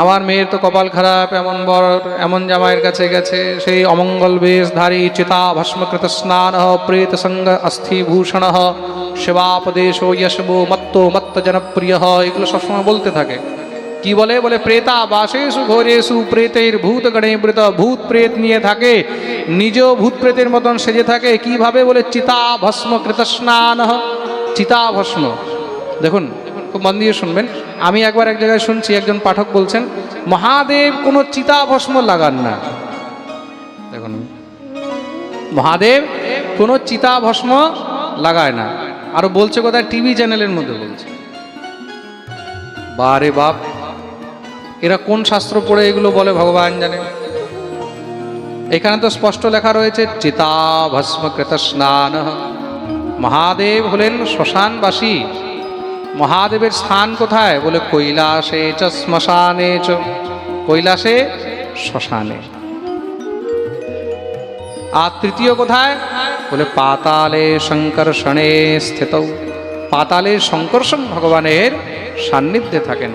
আমার মেয়ের তো কপাল খারাপ, এমন বর, এমন জামাইয়ের কাছে গেছে, সেই অমঙ্গল বেশধারী চিতা ভস্মকৃত স্নান প্রেত সঙ্গ অস্থিভূষণ সেবাপদেশ যশবো মত্ত মত্ত জনপ্রিয় এগুলো সবসময় বলতে থাকে। কি বলে? বলে, প্রেতা বাসেষু ঘোরেষু প্রেতের ভূত গণে মৃত, ভূত প্রেত নিয়ে থাকে, নিজ ভূত প্রেতের মতন সেজে থাকে, কীভাবে? বলে, চিতা ভস্ম কৃত স্নান চিতা ভস্ম। দেখুন খুব মন দিয়ে শুনবেন। আমি একবার এক জায়গায় শুনছি, একজন পাঠক বলছেন, মহাদেব কোনো চিতা ভস্ম লাগান না। দেখুন, মহাদেব কোনো চিতা ভস্ম লাগায় না। আরও বলছে কোথায়, টিভি চ্যানেলের মধ্যে বলছে। বারে বাপ, এরা কোন শাস্ত্র পড়ে এগুলো বলে ভগবান জানে? এখানে তো স্পষ্ট লেখা রয়েছে চিতা ভস্ম কৃত স্নান মহাদেব হলেন শ্মশানবাসী। মহাদেবের স্থান কোথায়? বলে কৈলাসে চ, শ্মশানে চ। কৈলাসে, শ্মশানে। আর তৃতীয় কোথায়? বলে পাতালে সংকর্ষণে স্থিত। পাতালে সংকর্ষণ ভগবানের সান্নিধ্যে থাকেন।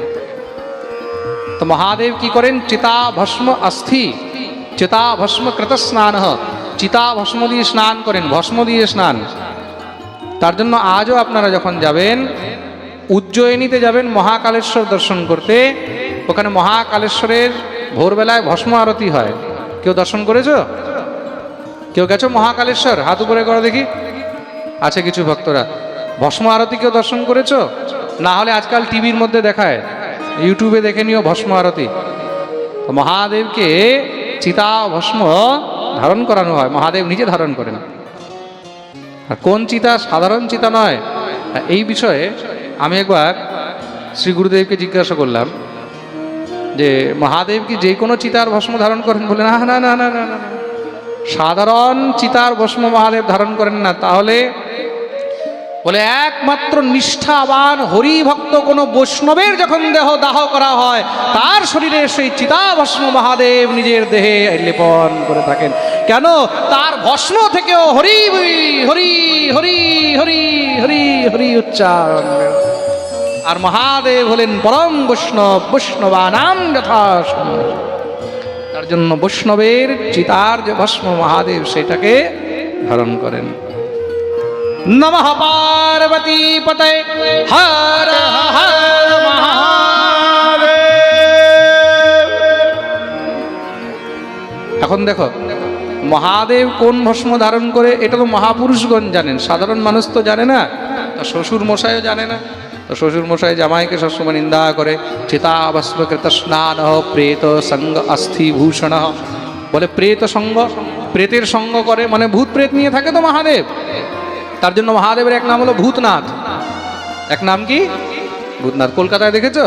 তো মহাদেব কি করেন? চিতা ভস্ম অস্থি। চিতা ভস্ম কৃত স্নান। চিতা ভস্ম দিয়ে স্নান করেন, ভস্ম দিয়ে স্নান। তার জন্য আজও আপনারা যখন যাবেন উজ্জয়িনীতে যাবেন মহাকালেশ্বর দর্শন করতে। ওখানে মহাকালেশ্বরের ভোরবেলায় ভস্ম আরতি হয়। কেউ দর্শন করেছ? কেউ গেছো মহাকালেশ্বর? হাত উপরে করে দেখি। আছে কিছু ভক্তরা। ভস্ম আরতি কেউ দর্শন করেছ? না হলে আজকাল টিভির মধ্যে দেখায়। ইউটিউবে দেখে নিও ভস্ম আরতি। মহাদেবকে চিতা ভস্ম ধারণ করানো হয়। মহাদেব নিজে ধারণ করেন। আর কোন চিতা? সাধারণ চিতা নয়। এই বিষয়ে আমি একবার শ্রী গুরুদেবকে জিজ্ঞাসা করলাম যে মহাদেব কি যে কোনো চিতার ভস্ম ধারণ করেন বলে না না না না না। সাধারণ চিতার ভস্ম মহাদেব ধারণ করেন না তাহলে বলে, একমাত্র নিষ্ঠাবান হরিভক্ত কোনো বৈষ্ণবের যখন দেহ দাহ করা হয়, তার শরীরে সেই চিতাভস্ম মহাদেব নিজের দেহে লেপন করে থাকেন। কেন? তার ভস্ম থেকেও হরি হরি হরি হরি হরি হরি উচ্চারণ। আর মহাদেব হলেন পরম বৈষ্ণব, বৈষ্ণবানাম যথা তার জন্য বৈষ্ণবের চিতার যে ভস্ম মহাদেব সেটাকে ধারণ করেন। পার্বতী পতে হর হর মহাদেব। এখন দেখো, মহাদেব কোন ভস্ম ধারণ করে, এটা তো মহাপুরুষগণ জানেন, সাধারণ মানুষ তো জানে না, তো শ্বশুর মশাইও জানে না, তো শ্বশুর মশাই জামাইকে সবসময় নিন্দা করে চিতাভস্মকৃত স্নান প্রেত সঙ্গ অস্থি ভূষণ। বলে প্রেত সঙ্গ, প্রেতের সঙ্গ করে মানে ভূত প্রেত নিয়ে থাকে তো মহাদেব। তার জন্য মহাদেবের এক নাম হলো ভূতনাথ। এক নাম কি? ভূতনাথ। কলকাতায় দেখেছ?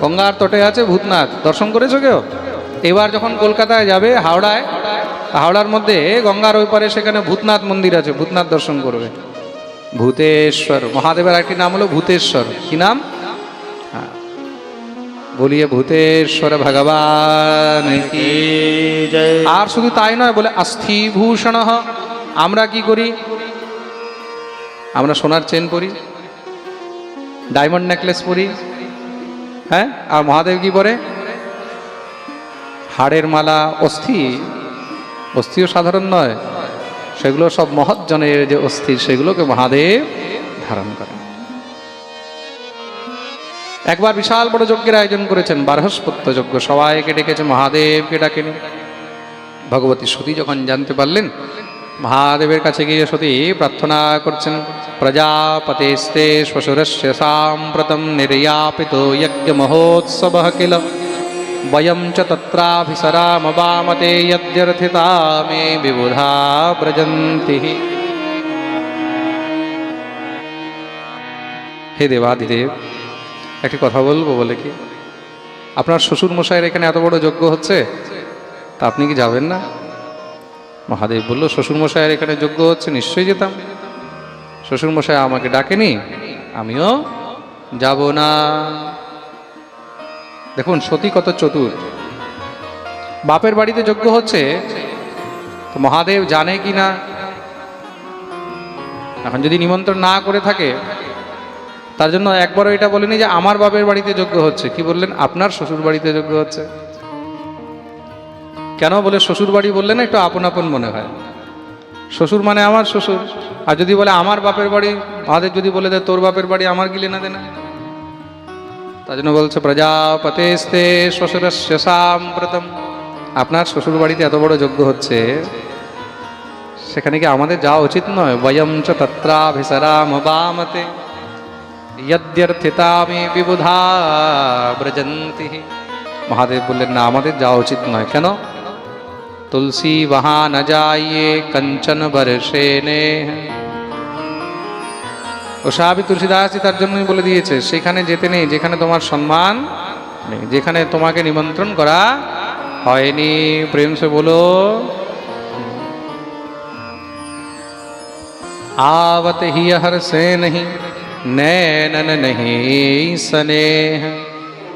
গঙ্গার তটে আছে ভূতনাথ। দর্শন করেছ কেউ? এবার যখন কলকাতায় যাবে হাওড়ায়, হাওড়ার মধ্যে গঙ্গার ওই পারে সেখানে ভূতনাথ মন্দির আছে। ভূতনাথ দর্শন করবে। ভূতেশ্বর। মহাদেবের একটি নাম হলো ভূতেশ্বর। কি নাম? হ্যাঁ। বলিয়ে ভূতেশ্বর ভগবান আর শুধু তাই নয়, বলে অস্থিভূষণ আমরা কি করি? আমরা সোনার চেন পরি ডায়মন্ড নেকলেস পরি হ্যাঁ? আর মহাদেব কি পরে? হাড়ের মালা, অস্থি। অস্থিও সাধারণ নয়, সেগুলো সব মহৎজনের যে অস্থি, সেগুলোকে মহাদেব ধারণ করেন। একবার বিশাল বড় যজ্ঞের আয়োজন করেছেন, বারহস্পত্য যজ্ঞ, সবাইকে ডেকেছে, মহাদেবকে ডাকেন। ভগবতী সতী যখন জানতে পারলেন, মহাদেবের কাছে গিয়ে সতী প্রার্থনা করছেন প্রজাপতেস্তে শ্বশুরস্য সাম্প্রতম নির্যাপিত যজ্ঞ মহোৎসব কিল বয়ম চ তত্রাভিসরামবামতে যদ্যর্থিতা মে বিবুধা ব্রজন্তি হে দেবাদিদেব একটি কথা বলব বলে কি? আপনার শ্বশুর মশাইয়ের এখানে এত বড় যজ্ঞ হচ্ছে? তা আপনি কি যাবেন না? মহাদেব বলল শ্বশুর মশাইয়ের এখানে যোগ্য হচ্ছে, নিশ্চয়ই যেতাম। শ্বশুর মশাই আমাকে ডাকেনি, আমিও যাব না। দেখুন, সতী কত চতুর। বাপের বাড়িতে যোগ্য হচ্ছে, তো মহাদেব জানে কি না? এখন যদি নিমন্ত্রণ না করে থাকে, তার জন্য একবারও এটা বলেনি যে আমার বাপের বাড়িতে যোগ্য হচ্ছে। কি বললেন? আপনার শ্বশুর বাড়িতে যোগ্য হচ্ছে। কেন বলে শ্বশুর বাড়ি বললেন একটু আপন আপন মনে হয়। শ্বশুর মানে আমার শ্বশুর। আর যদি বলে আমার বাপের বাড়ি আমাদের যদি বলে দেয়, তোর বাপের বাড়ি আমার গিলে না দেনা। তার জন্য বলছে, প্রজাপতেস্তে শ্বশুর সাম্প্রতম। আপনার শ্বশুর বাড়িতে এত বড় যোগ্য হচ্ছে, সেখানে কি আমাদের যাওয়া উচিত নয়? বয়ম চ তত্রাভিসরাম বামতে যদ্যর্থিতামি বিবুধা ব্রজন্তি। মহাদেব বললেন, না, আমাদের যাওয়া উচিত নয়। কেন? তুলসী वहाँ न जाइए कंचन बरसे ने ও সাহাবি তুলসীদাসজি তার জন্যই বলে দিয়েছে সেখানে যেতে নেই যেখানে তোমার সম্মান নেই যেখানে তোমাকে নিমন্ত্রণ করা হয়নি প্রেম সে বলো आवत ही हर से नहीं नैनन नहीं স্নেহ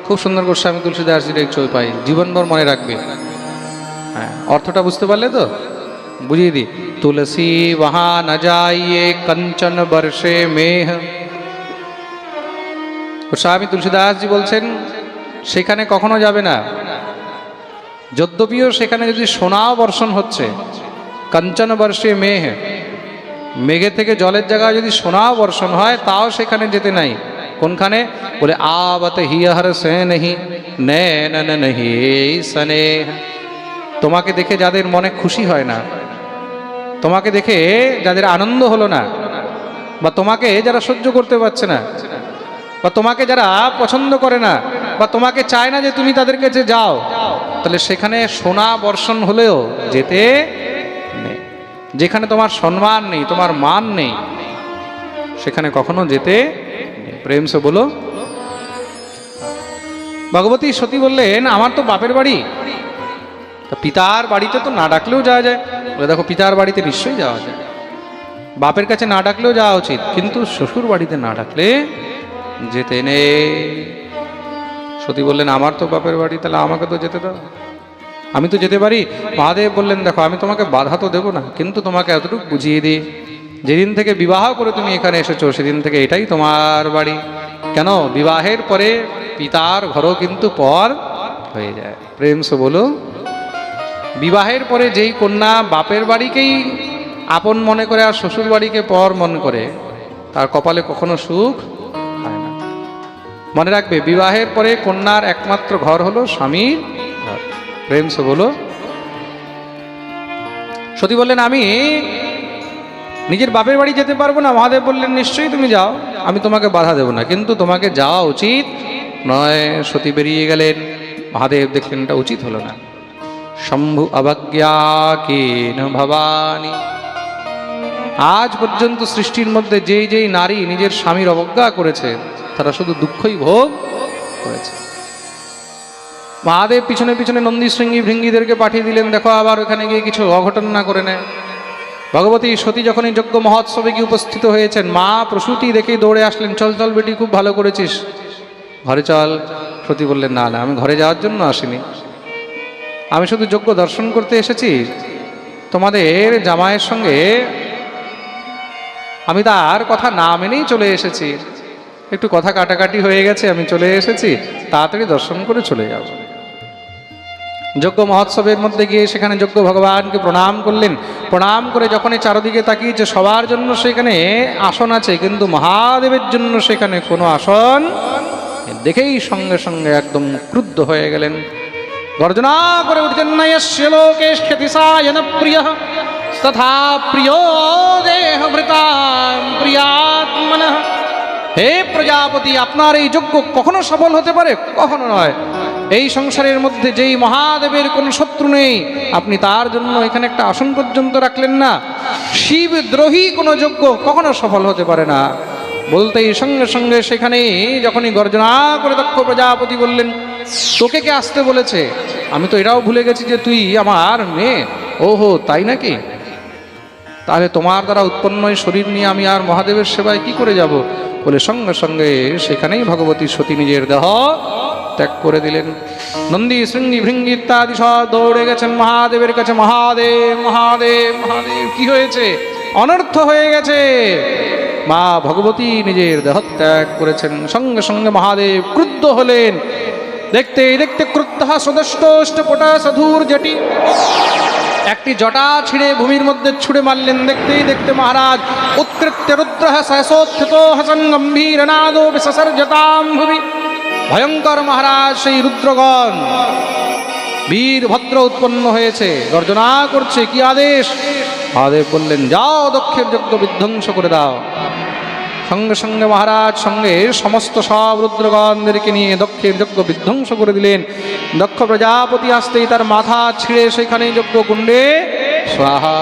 খুব সুন্দর গোস্বামী তুলসীদাসজির এক ছবি পাই জীবনভর মনে রাখবে হ্যাঁ অর্থটা বুঝতে পারলে তো বুঝিয়ে দি তুলসী বাহা না যাইয়ে কঞ্চন বর্ষে মেহ স্বামী তুলসীদাসজি বলছেন সেখানে কখনো যাবে না যদ্যপিও সেখানে যদি সোনাও বর্ষণ হচ্ছে কঞ্চন বর্ষে মেহ মেঘে থেকে জলের জায়গায় যদি সোনাও বর্ষণ হয় তাও সেখানে যেতে নাই কোনখানে বলে আবত হিয়হর সে নহি নয়ন নেহি সনেহ তোমাকে দেখে যাদের মনে খুশি হয় না, তোমাকে দেখে যাদের আনন্দ হলো না, বা তোমাকে যারা সহ্য করতে পারছে না, বা তোমাকে যারা পছন্দ করে না, বা তোমাকে চায় না যে তুমি তাদের কাছে যাও, তাহলে সেখানে সোনা বর্ষণ হলেও যেতে নেই যেখানে তোমার সম্মান নেই, তোমার মান নেই, সেখানে কখনো যেতে। প্রেম সে বলো ভগবতী সতী বললেন, আমার তো বাপের বাড়ি তা পিতার বাড়িতে তো না ডাকলেও যাওয়া যায়। বলে দেখো, পিতার বাড়িতে নিশ্চয়ই যাওয়া যায়। বাপের কাছে না ডাকলেও যাওয়া উচিত, কিন্তু শ্বশুর বাড়িতে না ডাকলে যেতে নেই। সতী বললেন, আমার তো বাপের বাড়ি, তাহলে আমাকে তো যেতে দাও। আমি তো যেতে পারি। মহাদেব বললেন, দেখো, আমি তোমাকে বাধা তো দেবো না, কিন্তু তোমাকে এতটুকু বুঝিয়ে দিই। যেদিন থেকে বিবাহ করে তুমি এখানে এসেছ, সেদিন থেকে এটাই তোমার বাড়ি। কেন? বিবাহের পরে পিতার ঘরও কিন্তু পর হয়ে যায়। প্রেম সে বলো বিবাহের পরে যেই কন্যা বাপের বাড়িকেই আপন মনে করে আর শ্বশুর বাড়িকে পর মনে করে, তার কপালে কখনো সুখ হয় না। মনে রাখবে, বিবাহের পরে কন্যার একমাত্র ঘর হলো স্বামীর ঘর। প্রেম সে বলো। সতী বললেন, আমি নিজের বাপের বাড়ি যেতে পারব না। মহাদেব বললেন, নিশ্চয়ই তুমি যাও, আমি তোমাকে বাধা দেবো না। কিন্তু তোমাকে যাওয়া উচিত নয়। সতী বেরিয়ে গেলেন। মহাদেব দেখলেন এটা উচিত হলো না। শম্ভু অবজ্ঞা কেন ভবানী। আজ পর্যন্ত সৃষ্টির মধ্যে যেই যেই নারী নিজের স্বামীর অবজ্ঞা করেছে, তারা শুধু দুঃখই ভোগ করেছে। মহাদেব পিছনে পিছনে নন্দী শৃঙ্গী ভৃঙ্গীদেরকে পাঠিয়ে দিলেন, দেখো, আবার ওখানে গিয়ে কিছু অঘটন না করে নেয় ভগবতী সতী যখনই যজ্ঞ মহোৎসবে গিয়ে উপস্থিত হয়েছেন, মা প্রসূতি দেখেই দৌড়ে আসলেন, চল চল, বেটি, খুব ভালো করেছিস। ঘরে চল। সতী বললেন, না না, আমি ঘরে যাওয়ার জন্য আসিনি। আমি শুধু যজ্ঞ দর্শন করতে এসেছি। তোমাদের জামায়ের সঙ্গে আমি তার কথা না মেনেই চলে এসেছি। একটু কথা কাটাকাটি হয়ে গেছে, আমি চলে এসেছি। তাড়াতাড়ি দর্শন করে চলে যাব যজ্ঞ মহোৎসবের মধ্যে গিয়ে সেখানে যজ্ঞ ভগবানকে প্রণাম করলেন। প্রণাম করে যখনই চারদিকে তাকিয়েছে, সবার জন্য সেখানে আসন আছে, কিন্তু মহাদেবের জন্য সেখানে কোনো আসন দেখেই সঙ্গে সঙ্গে একদম ক্রুদ্ধ হয়ে গেলেন। গর্জনা করে উঠছেন নয়স্য লোকে, খ্যাতিসায়ন প্রিয়। তথা প্রিয় দেহ প্রিয়াত্মন। হে প্রজাপতি, আপনার এই যজ্ঞ কখনো সফল হতে পারে? কখনো নয়। এই সংসারের মধ্যে যেই মহাদেবের কোনো শত্রু নেই, আপনি তার জন্য এখানে একটা আসন পর্যন্ত রাখলেন না। শিব দ্রোহী কোনো যজ্ঞ কখনো সফল হতে পারে না। বলতেই সঙ্গে সঙ্গে সেখানে যখনই গর্জনা করে দক্ষ প্রজাপতি বললেন তোকে কে আসতে বলেছে? আমি তো এটাও ভুলে গেছি যে তুই আমার মেয়ে। ওহো, তাই নাকি? তাহলে তোমার দ্বারা উৎপন্ন শরীর নিয়ে আমি আর মহাদেবের সেবায় কি করে যাব? বলে সঙ্গে সঙ্গে সেখানেই ভগবতী সতী নিজের দেহ ত্যাগ করে দিলেন। নন্দী, শৃঙ্গি, ভৃঙ্গি ইত্যাদি সব দৌড়ে গেছেন মহাদেবের কাছে। মহাদেব মহাদেব মহাদেব, কি হয়েছে? অনর্থ হয়ে গেছে। মা ভগবতী নিজের দেহ ত্যাগ করেছেন। সঙ্গে সঙ্গে মহাদেব ক্রুদ্ধ হলেন। দেখতে দেখতে ক্রুদ্ধ সদষ্টপটা সাধুর জটি। একটি জটা ছিঁড়ে ভূমির মধ্যে ছুঁড়ে মারলেন দেখতেই দেখতে মহারাজ উৎকৃত্য রুদ্র সহসোত্থিত হসন গম্ভীর নাদো ভূমি ভয়ঙ্কর মহারাজ, সেই রুদ্রগণ। বীর ভদ্র উৎপন্ন হয়েছে, গর্জনা করছে, কি আদেশ? মহাদেব বললেন, যাও দক্ষের যজ্ঞ বিধ্বংস করে দাও। সঙ্গে সঙ্গে মহারাজ সঙ্গে সমস্ত সব রুদ্রগণদেরকে নিয়ে দক্ষের যজ্ঞ বিধ্বংস করে দিলেন। দক্ষ প্রজাপতি আসতেই তার মাথা ছিঁড়ে সেখানে যজ্ঞ কুণ্ডে স্বাহা।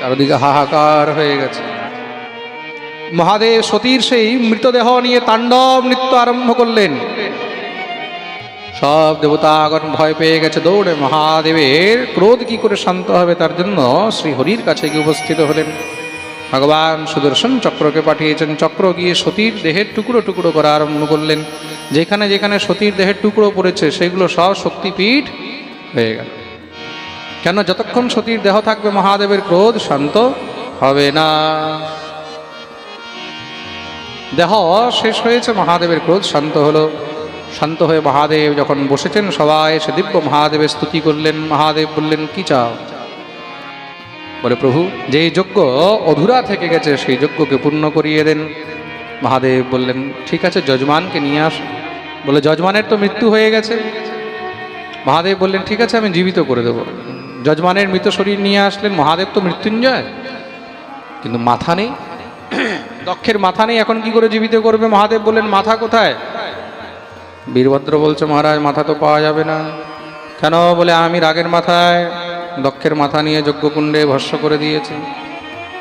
চারদিকে হাহাকার হয়ে গেছে। মহাদেব সতীর সেই মৃতদেহ নিয়ে তাণ্ডব নৃত্য আরম্ভ করলেন। সব দেবতাগণ ভয় পেয়ে গেছে দৌড়ে। মহাদেবের ক্রোধ কি করে শান্ত হবে তার জন্য শ্রী হরির কাছে গিয়ে উপস্থিত হলেন। ভগবান সুদর্শন চক্রকে পাঠিয়েছেন। চক্র গিয়ে সতীর দেহের টুকরো টুকরো করা আরম্ভ করলেন। যেখানে যেখানে সতীর দেহের টুকরো পড়েছে, সেগুলো সব শক্তিপীঠ হয়ে গেল। কেন যতক্ষণ সতীর দেহ থাকবে, মহাদেবের ক্রোধ শান্ত হবে না। দেহ শেষ হয়েছে, মহাদেবের ক্রোধ শান্ত হলো। শান্ত হয়ে মহাদেব যখন বসেছেন সবাই, সে দিব্য মহাদেবের স্তুতি করলেন। মহাদেব বললেন, কি চাও? বলে প্রভু, যেই যজ্ঞ অধুরা থেকে গেছে, সেই যজ্ঞকে পূর্ণ করিয়ে দেন। মহাদেব বললেন, ঠিক আছে, যজমানকে নিয়ে আস। বলে, যজমানের তো মৃত্যু হয়ে গেছে। মহাদেব বললেন, ঠিক আছে, আমি জীবিত করে দেবো। যজমানের মৃত শরীর নিয়ে আসলেন, মহাদেব তো মৃত্যুঞ্জয়। কিন্তু মাথা নেই। দক্ষের মাথা নেই, এখন কি করে জীবিত করবে? মহাদেব বললেন, মাথা কোথায়? বীরভদ্র বলছে, মহারাজ, মাথা তো পাওয়া যাবে না। কেন? বলে, আমি রাগের মাথায় দক্ষের মাথা নিয়ে যজ্ঞকুণ্ডে ভস্য করে দিয়েছে।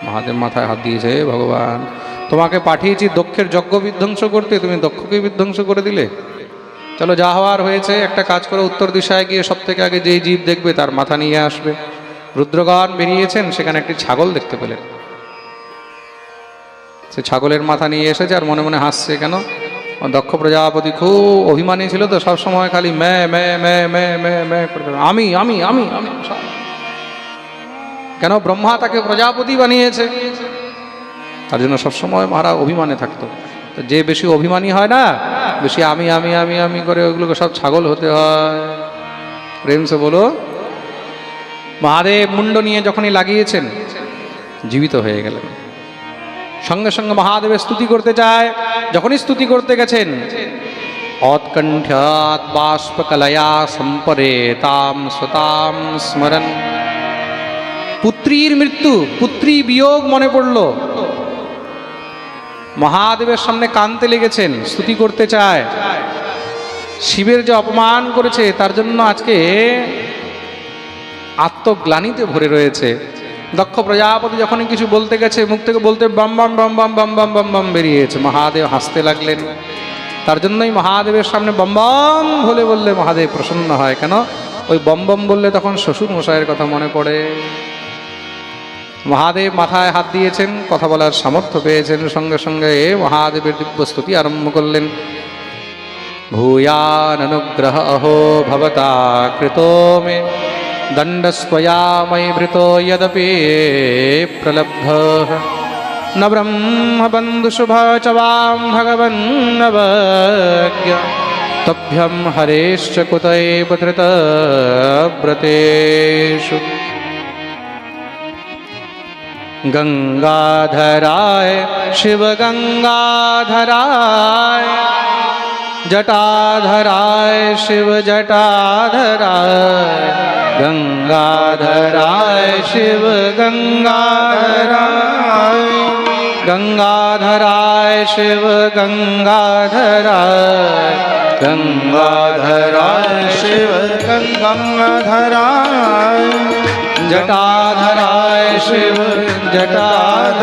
মহাদেব মাথায় হাত দিয়েছে ভগবান, তোমাকে পাঠিয়েছি দক্ষের যজ্ঞ বিধ্বংস করতে, তুমি দক্ষকে বিধ্বংস করে দিলে। চলো যা হওয়ার হয়েছে, একটা কাজ করে, উত্তর দিশায় গিয়ে সব থেকে আগে যেই জীব দেখবে তার মাথা নিয়ে আসবে। রুদ্রগণ বেরিয়েছেন, সেখানে একটি ছাগল দেখতে পেলেন। সে ছাগলের মাথা নিয়ে এসেছে আর মনে মনে হাসছে, কেন? দক্ষ প্রজাপতি, খুব অভিমানী ছিল তো সবসময় খালি ম্যা ম্যা ম্যা ম্যা ম্যা ম্যা আমি আমি আমি আমি, সব। কেন ব্রহ্মা তাকে প্রজাপতি বানিয়েছে? তার জন্য সবসময় মহারা অভিমানে থাকতো। তো যে বেশি অভিমানী হয় না, বেশি আমি আমি আমি আমি করে ওইগুলোকে সব ছাগল হতে হয়। প্রেম সে বলো, মহাদেব মুন্ড নিয়ে যখনই লাগিয়েছেন, জীবিত হয়ে গেলেন। সঙ্গে সঙ্গে মহাদেবের স্তুতি করতে চায়, যখনই স্তুতি করতে গেছেন অৎকণ্ঠাৎ বাষ্পকলয়া সম্পরে তাম সতাম স্মরণ। পুত্রীর মৃত্যু, পুত্রী বিয়োগ মনে পড়ল। মহাদেবের সামনে কানতে লেগেছেন, স্তুতি করতে চায়। শিবের যে অপমান করেছে, তার জন্য আজকে আত্মগ্লানিতে ভরে রয়েছে। দক্ষ প্রজাপতি যখনই কিছু বলতে গেছে, মুখ থেকে বলতে বাম বাম বাম বাম বাম বাম বাম বাম বেরিয়েছে মহাদেব হাসতে লাগলেন। তার জন্যই মহাদেবের সামনে বম বম বলে বললে মহাদেব প্রসন্ন হয়। কেন? ওই বম বম বললে তখন শ্বশুর মশাইয়ের কথা মনে পড়ে। মহাদেব মাথায় হাত দিয়েছেন, কথা বলার সামর্থ্য পেয়েছেন, সঙ্গে সঙ্গে মহাদেবের দিব্য স্তুতি আরম্ভ করলেন। ভূয়াননুগ্রহ অহো ভবতা কৃত মে দণ্ডস্ত্বয়া ময়ি ভৃত যদপি প্রলব্ধ। ন ব্রহ্মবন্ধুশুভ চ বাম ভগবন্নবজ্ঞ তভ্যম হরেশ্চ কুতৈব ধৃতব্রতেষু गङ्गाधराय शिवगङ्गाधराय जटाधराय शिव जटाधराय गंगाधराय शिव गंगाधराय गङ्गाधराय शिवगङ्गाधराय गङ्गाधराय शिवगङ्गाधराय गङ्गाधराय शिवगङ्गाधराय जटाधराय शिव, जटाधराय।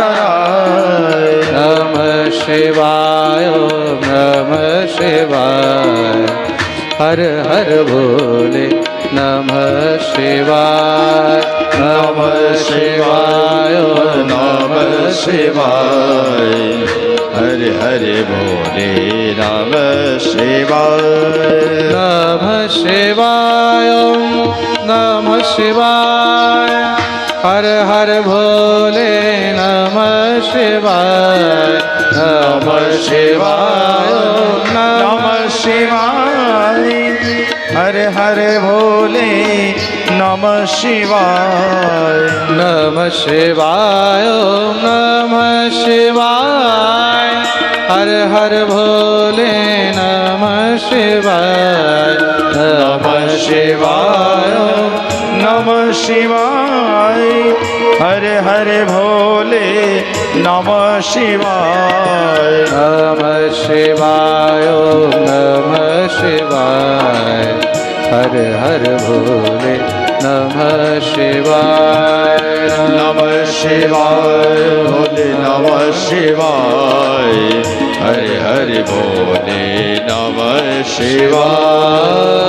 नमः शिवाय, नम शिवाय। हर हर भोले नमः शिवाय। नमः शिवाय नमः शिवाय। हरे हरे भोले नमः शिवाय। नमः शिवाय नमः शिवाय। নমঃ শিবায় নমঃ শিবায় হরে হরে ভোলে নমঃ শিবায় নম শিবায় নম শিবায় হর হর ভোলে নম নমঃ শিবায়। নম শিবায় নম শিবায়। হর হর ভোলে নম শিবায়। নমঃ শিবায় ভোলে নমঃ শিবায়। হরে হরে ভোলে নমঃ শিবায়।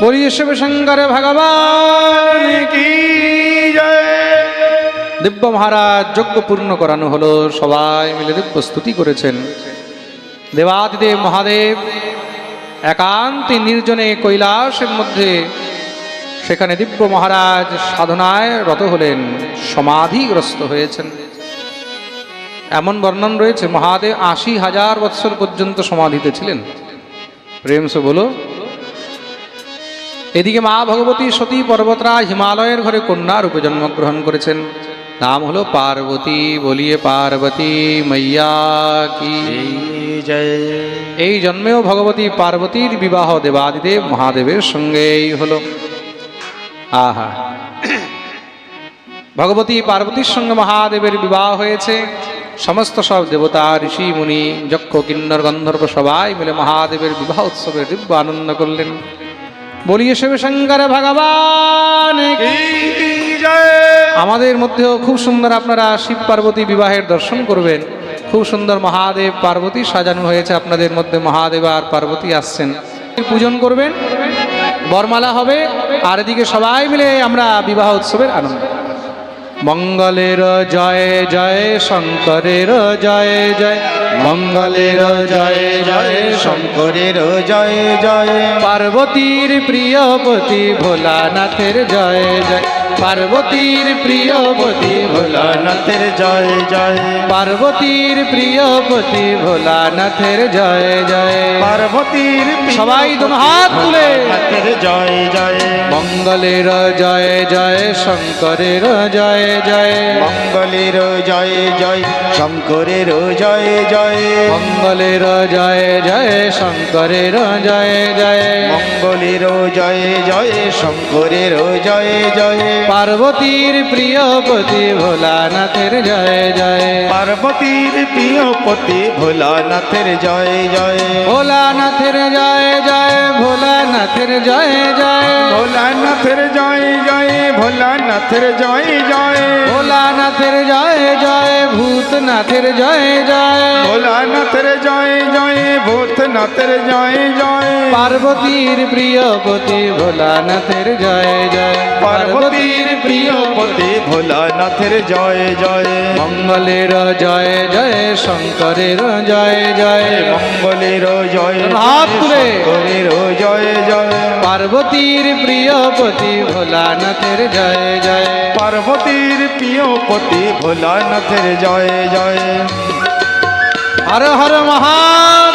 বলিয়ে শিব শঙ্কর ভগবান কি দিব্য মহারাজ, যজ্ঞ পূর্ণ করানো হলো। সবাই মিলে দিব্য স্তুতি করেছেন। দেবাদিদেব মহাদেব একান্তে নির্জনে কৈলাসের মধ্যে সেখানে দিব্য মহারাজ সাধনায় রত হলেন, সমাধিগ্রস্ত হয়েছেন। এমন বর্ণন রয়েছে, মহাদেব আশি হাজার বৎসর পর্যন্ত সমাধিতে ছিলেন। প্রেম সে বলো, এদিকে মা ভগবতী সতী পর্বতরা হিমালয়ের ঘরে কন্যা রূপে জন্মগ্রহণ করেছেন। নাম হলো পার্বতী, বলিয়ে পার্বতী মাইয়া কি। এই জন্মেও ভগবতী পার্বতীর বিবাহ দেবাদিদেব মহাদেবের সঙ্গেই হলো। আহা। ভগবতী পার্বতীর সঙ্গে মহাদেবের বিবাহ হয়েছে। সমস্ত সব দেবতা, ঋষি, মুনি, যক্ষ, কিন্নর, গন্ধর্ব সবাই মিলে মহাদেবের বিবাহ উৎসবের দিব্য আনন্দ করলেন। বলিয়ে শিব শঙ্কর ভগবান কি। আমাদের মধ্যেও খুব সুন্দর আপনারা শিব পার্বতী বিবাহের দর্শন করবেন। খুব সুন্দর মহাদেব পার্বতী সাজানো হয়েছে আপনাদের মধ্যে, মহাদেব আর পার্বতী আসছেন। পূজন করবেন, বরমালা হবে, আর এদিকে সবাই মিলে আমরা বিবাহ উৎসবের আনন্দ। মঙ্গলের জয় জয়, শঙ্করের জয় জয়। মঙ্গলের জয় জয়, শঙ্করের জয় জয়। পার্বতীর প্রিয়পতি ভোলানাথের জয় জয়। পার্বতীর প্রিয়পতি ভোলানাথের জয় জয়। পার্বতীর প্রিয়পতি ভোলানাথের জয় জয়। পার্বতীর সবাই দোনো হাত তুলে। জয় জয়। মঙ্গলের জয় জয় শঙ্করের জয় জয়। মঙ্গলের জয় জয়। শঙ্করের জয় জয়। মঙ্গলের জয় জয় শঙ্করের জয় জয়। মঙ্গলের জয় জয়। শঙ্করের জয় জয়। পার্বতীর প্রিয়পতি ভোলানাথের জয় জয়। পার্বতীর প্রিয়পতি ভোলানাথের জয় জয়। ভোলানাথের জয় জয় ভোলানাথের জয় জয়। ভোলানাথের জয় জয় ভোলানাথের জয় জয়। ভোলানাথের জয় জয় ভূতনাথের জয় জয়। ভোলানাথের জয় জয় ভূতনাথের জয় জয়। পার্বতীর প্রিয়পতি ভোলানাথের জয় জয়। পার্বতীর প্রিয়পতি ভোলানাথের জয় জয়। মঙ্গলের জয় জয় শঙ্করের জয় জয়। মঙ্গলের জয় হাত তুলে। শঙ্করের জয় জয়। পার্বতীর প্রিয়পতি ভোলানাথের জয় জয়। পার্বতীর প্রিয়পতি ভোলানাথের জয় জয়। হর হর মহাদেব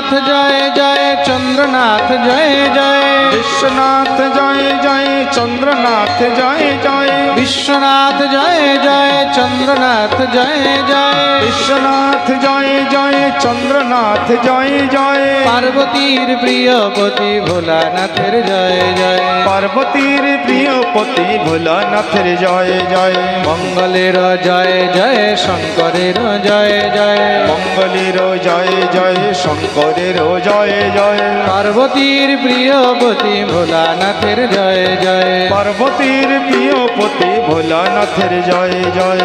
বিশ্বনাথ জয় জয় চন্দ্রনাথ জয় জয় বিশ্বনাথ জয় জয় চন্দ্রনাথ জয় জয়। বিশ্বনাথ জয় জয় চন্দ্রনাথ জয় জয়। বিশ্বনাথ জয় জয় চন্দ্রনাথ জয় জয়। পার্বতীর প্রিয়পতি ভোলানাথের জয় জয়। পার্বতীর প্রিয় পতি ভোলানাথের জয় জয়। মঙ্গলের জয় জয় শঙ্করের জয় জয়। মঙ্গলের জয় জয় শঙ্করের জয় জয়। পার্বতীর প্রিয়পতি ভোলানাথের জয় জয়। পার্বতীর প্রিয় পতি ভোলানাথের জয় জয়।